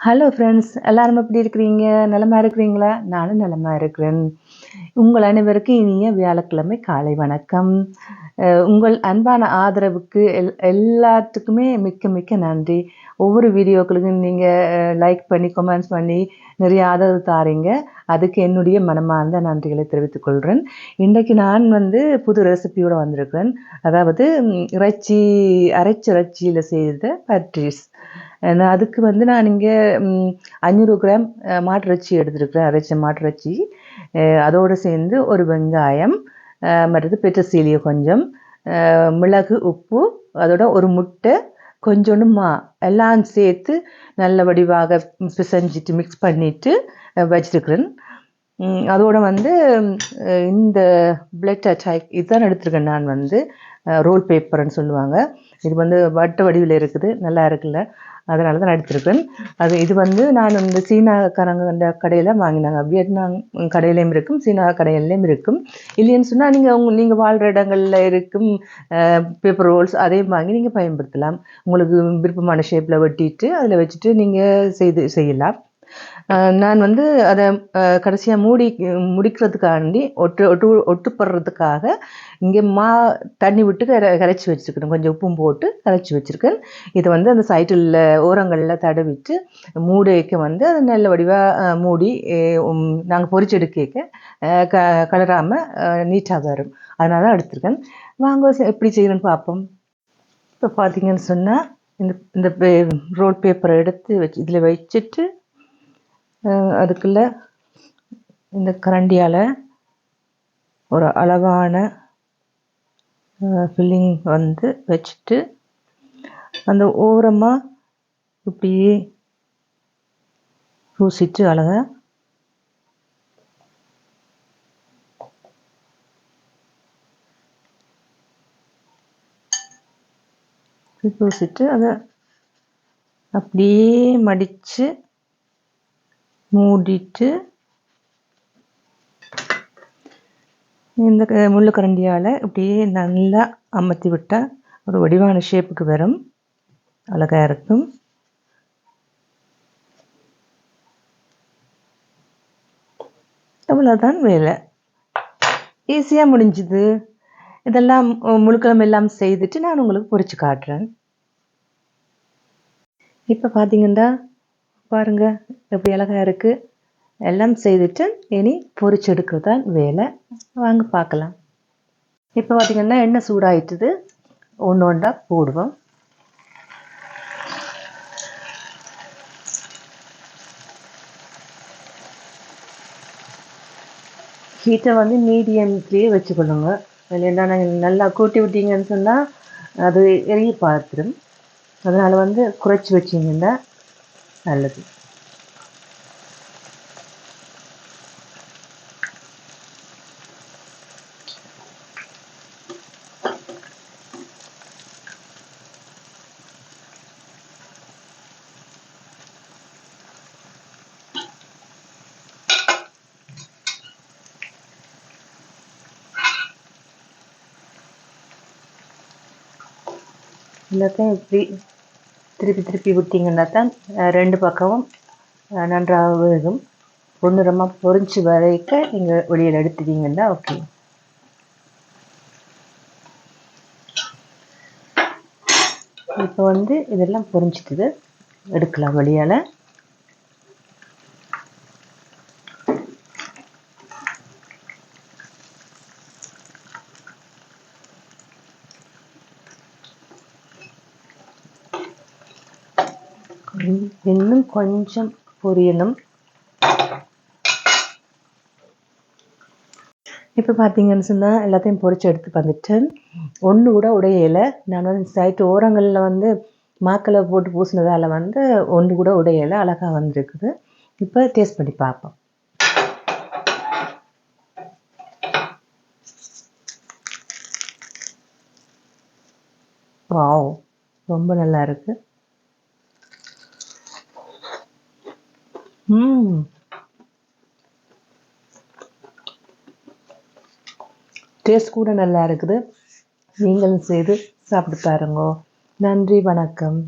Hello friends எல்லாரும் எப்படி இருக்கிறீங்க? நிலமா இருக்கிறீங்களா? நானும் நிலமா இருக்கிறேன். உங்கள் அனைவருக்கும் இனிய வியாழக்கிழமை காலை வணக்கம். உங்கள் அன்பான ஆதரவுக்கு எல் எல்லாத்துக்குமே மிக்க மிக்க நன்றி. ஒவ்வொரு வீடியோக்களுக்கும் நீங்கள் லைக் பண்ணி கமெண்ட்ஸ் பண்ணி நிறைய ஆதரவு தாரீங்க. அதுக்கு என்னுடைய மனமார்ந்த நன்றிகளை தெரிவித்துக் கொள்கிறேன் இன்றைக்கு நான் வந்து புது ரெசிபியோடு வந்திருக்கிறேன். அதாவது இறைச்சி அரைச்சி இறைச்சியில் செய்த பட்ரிஸ் அதுக்கு வந்து நான் இங்கே அஞ்சூறு கிராம் அஹ், மாட்டிறைச்சி எடுத்துருக்குறேன். அரைச்ச மாட்டிறைச்சி. அதோடு சேர்ந்து ஒரு வெங்காயம் மற்றது பெற்றசீலியை கொஞ்சம் மிளகு உப்பு அதோட ஒரு முட்டை கொஞ்சோண்டு மா எல்லாம் சேர்த்து நல்ல வடிவாக பிசைஞ்சிட்டு மிக்ஸ் பண்ணிட்டு வச்சுருக்குறேன். வச்சிருக்கிறேன் அதோட வந்து இந்த பிளட் அட்டாக் இதுதான் எடுத்திருக்கேன் நான் வந்து ரோல் பேப்பர்னு சொல்லுவாங்க. இது வந்து வட்ட வடிவில் இருக்குது. நல்லா இருக்குல்ல? அதனால தான் எடுத்திருக்கேன். அது இது வந்து நான் இந்த சீனாக்காரங்க கடையில் வாங்கினாங்க. வியட்நாம் கடையிலையும் இருக்கும் சீனா கடையிலையும் இருக்கும். இல்லைன்னு சொன்னால் நீங்கள் உங்க நீங்கள் வாழ்கிற இடங்களில் இருக்கும் பேப்பர் ரோல்ஸ் அதையும் வாங்கி நீங்கள் பயன்படுத்தலாம். உங்களுக்கு விருப்பமான ஷேப்பில் வெட்டிட்டு அதில் வச்சுட்டு நீங்கள் செய்து செய்யலாம். நான் வந்து அதை கடைசியாக மூடி முடிக்கிறதுக்காண்டி ஒட்டு ஒட்டு ஒட்டுப்படுறதுக்காக இங்கே மா தண்ணி விட்டு கரை கரைச்சி வச்சுருக்கணும். கொஞ்சம் உப்பும் போட்டு கரைச்சி வச்சுருக்கேன். இதை வந்து அந்த சைட்டில் ஓரங்களில் தடவிட்டு மூடைக்கு வந்து அது நல்ல வடிவாக மூடி நாங்கள் பொரிச்செடுக்க க கலராமல் நீட்டாக வரும். அதனால தான் எடுத்திருக்கேன். வாங்க எப்படி செய்யணும்னு பார்ப்போம் இப்போ பார்த்தீங்கன்னு சொன்னால் இந்த இந்த ரோல் பேப்பரை எடுத்து வச்சு இதில் வச்சுட்டு அதுக்குள்ளே இந்த கரண்டியால் ஒரு அளவான ஃபில்லிங் வந்து வச்சுட்டு அந்த ஓரமாக இப்படியே பூசிட்டு அழகாக பூசிட்டு அதை அப்படியே மடித்து மூடிட்டு இந்த க- முள்ளு கரண்டியால் இப்படியே நல்லா அமர்த்தி விட்டால் ஒரு வடிவான ஷேப்புக்கு வரும். அழகாக இருக்கும். அவ்வளோதான் வேலை. ஈஸியாக முடிஞ்சுது. இதெல்லாம் முழுக்கிழமை எல்லாம் செய்துட்டு நான் உங்களுக்கு பொரிச்சு காட்டுறேன். இப்போ பார்த்தீங்கன்னா பாருங்க எப்படி அழகாக இருக்குது எல்லாம் செய்துட்டு இனி பொறிச்செடுக்கிறது தான் வேலை. வாங்க பார்க்கலாம். இப்போ பார்த்தீங்கன்னா எண்ணெய் சூடாயிட்டுது. ஒன்று ஒன்றா போடுவோம். ஹீட்டை வந்து மீடியம்லேயே வச்சுக்கொள்ளுங்க இல்லைன்னா நல்லா கூட்டி விட்டீங்கன்னு சொன்னால் அது எரிய பார்த்துடும் அதனால் வந்து குறைச்சி வச்சிங்கன்னா நல்லது எல்லாத்தையும் இப்படி திருப்பி திருப்பி விட்டிங்கன்னா தான் ரெண்டு பக்கமும் நன்றாக வேகும் பொன்னிறமாக பொறிஞ்சு வரைக்க நீங்கள் வெளியில் எடுத்துட்டீங்கன்னா ஓகே. இப்போ வந்து இதெல்லாம் பொறிஞ்சிட்டுது எடுக்கலாம் வெளியால். இன்னும் கொஞ்சம் பொரியணும். இப்போ பார்த்தீங்கன்னு சொன்னால் எல்லாத்தையும் பொரிச்சு எடுத்து வந்துட்டு ஒன்று கூட உடையலை நான் வந்து சைட்டு ஓரங்களில் வந்து மாக்களை போட்டு பூசினதால் வந்து ஒன்று கூட உடையலை அழகாக வந்துருக்குது. இப்போ டேஸ்ட் பண்ணி பார்ப்போம். வாவ் ரொம்ப நல்லா இருக்கு. Hmm. ம் டேஸ்ட் கூட நல்லா இருக்குது. நீங்களும் செய்து சாப்பிட்டு பாருங்க. நன்றி வணக்கம்.